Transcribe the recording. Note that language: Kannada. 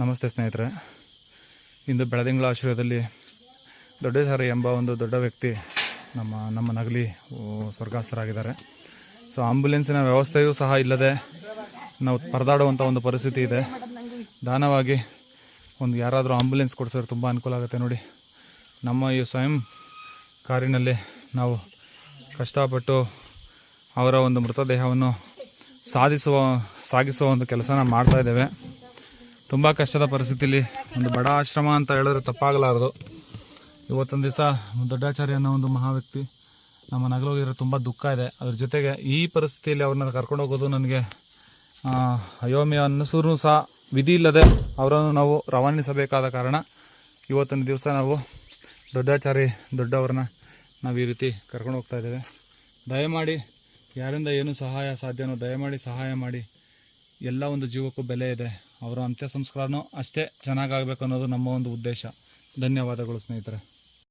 ನಮಸ್ತೆ ಸ್ನೇಹಿತರೆ. ಇಂದು ಬೆಳದಿಂಗಳ ಆಶ್ರಯದಲ್ಲಿ ದೊಡ್ಡಸಾರಿ ಎಂಬ ಒಂದು ದೊಡ್ಡ ವ್ಯಕ್ತಿ ನಮ್ಮ ನಮ್ಮ ನಗಲಿ ಸ್ವರ್ಗಾಸ್ತರಾಗಿದ್ದಾರೆ ಸೊ ಆಂಬ್ಯುಲೆನ್ಸಿನ ವ್ಯವಸ್ಥೆಯೂ ಸಹ ಇಲ್ಲದೆ ನಾವು ಪರದಾಡುವಂಥ ಒಂದು ಪರಿಸ್ಥಿತಿ ಇದೆ. ದಾನವಾಗಿ ಒಂದು ಯಾರಾದರೂ ಆಂಬುಲೆನ್ಸ್ ಕೊಡಿಸಿದ್ರೆ ತುಂಬ ಅನುಕೂಲ ಆಗುತ್ತೆ ನೋಡಿ. ನಮ್ಮ ಈ ಸ್ವಯಂ ಕಾರಿನಲ್ಲಿ ನಾವು ಕಷ್ಟಪಟ್ಟು ಅವರ ಒಂದು ಮೃತದೇಹವನ್ನು ಸಾಧಿಸುವ, ಸಾಗಿಸುವ ಒಂದು ಕೆಲಸನ ಮಾಡ್ತಾ ಇದ್ದೇವೆ. ತುಂಬ ಕಷ್ಟದ ಪರಿಸ್ಥಿತಿಲಿ ಒಂದು ಬಡ ಆಶ್ರಮ ಅಂತ ಹೇಳಿದ್ರೆ ತಪ್ಪಾಗಲಾರದು. ಇವತ್ತೊಂದು ದಿವಸ ದೊಡ್ಡಾಚಾರ್ಯ ಅನ್ನೋ ಒಂದು ಮಹಾ ವ್ಯಕ್ತಿ ನಮ್ಮ ನಗಲೋಗಿರೋ ತುಂಬ ದುಃಖ ಇದೆ. ಅದ್ರ ಜೊತೆಗೆ ಈ ಪರಿಸ್ಥಿತಿಯಲ್ಲಿ ಅವ್ರನ್ನ ಕರ್ಕೊಂಡು ಹೋಗೋದು ನನಗೆ ಅಯೋಮ್ಯ ಅನ್ನಿಸೂರು ಸಹ ವಿಧಿ ಇಲ್ಲದೆ ಅವರನ್ನು ನಾವು ರವಾನಿಸಬೇಕಾದ ಕಾರಣ ಇವತ್ತೊಂದು ದಿವಸ ನಾವು ದೊಡ್ಡಾಚಾರಿ ದೊಡ್ಡವ್ರನ್ನ ನಾವು ಈ ರೀತಿ ಕರ್ಕೊಂಡು ಹೋಗ್ತಾ ಇದ್ದೇವೆ. ದಯಮಾಡಿ ಯಾರಿಂದ ಏನು ಸಹಾಯ ಸಾಧ್ಯನೋ ದಯಮಾಡಿ ಸಹಾಯ ಮಾಡಿ. ಎಲ್ಲ ಒಂದು ಜೀವಕ್ಕೂ ಬೆಲೆ ಇದೆ. ಅವರ ಅಂತ್ಯ ಸಂಸ್ಕಾರನೂ ಅಷ್ಟೇ ಚೆನ್ನಾಗಾಗಬೇಕು ಅನ್ನೋದು ನಮ್ಮ ಒಂದು ಉದ್ದೇಶ. ಧನ್ಯವಾದಗಳು ಸ್ನೇಹಿತರೆ.